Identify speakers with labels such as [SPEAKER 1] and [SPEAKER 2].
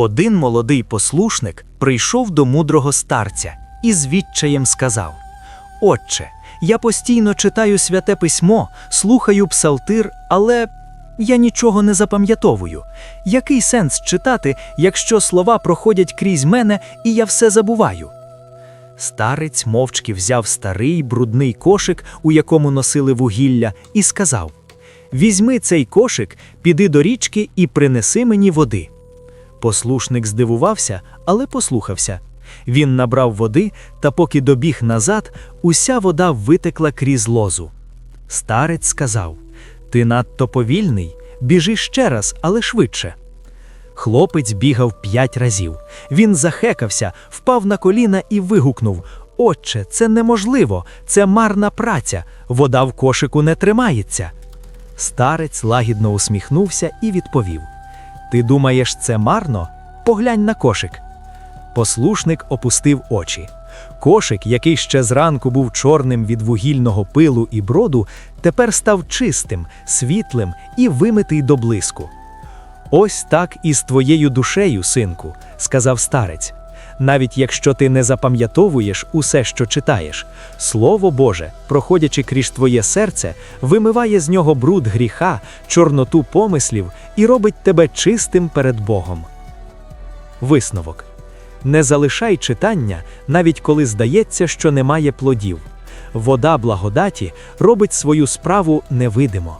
[SPEAKER 1] Один молодий послушник прийшов до мудрого старця і з відчаєм сказав: Отче, я постійно читаю святе письмо, слухаю псалтир, але я нічого не запам'ятовую. Який сенс читати, якщо слова проходять крізь мене і я все забуваю? Старець мовчки взяв старий брудний кошик, у якому носили вугілля, і сказав: Візьми цей кошик, піди до річки і принеси мені води. Послушник здивувався, але послухався. Він набрав води, та поки добіг назад, уся вода витекла крізь лозу. Старець сказав: Ти надто повільний, біжи ще раз, але швидше. Хлопець бігав п'ять разів. Він захекався, впав на коліна і вигукнув: Отче, це неможливо, це марна праця, вода в кошику не тримається. Старець лагідно усміхнувся і відповів: Ти думаєш, це марно? Поглянь на кошик. Послушник опустив очі. Кошик, який ще зранку був чорним від вугільного пилу і броду, тепер став чистим, світлим і вимитий до блиску. Ось так і з твоєю душею, синку, сказав старець. Навіть якщо ти не запам'ятовуєш усе, що читаєш, Слово Боже, проходячи крізь твоє серце, вимиває з нього бруд гріха, чорноту помислів і робить тебе чистим перед Богом. Висновок. Не залишай читання, навіть коли здається, що немає плодів. Вода благодаті робить свою справу невидимо.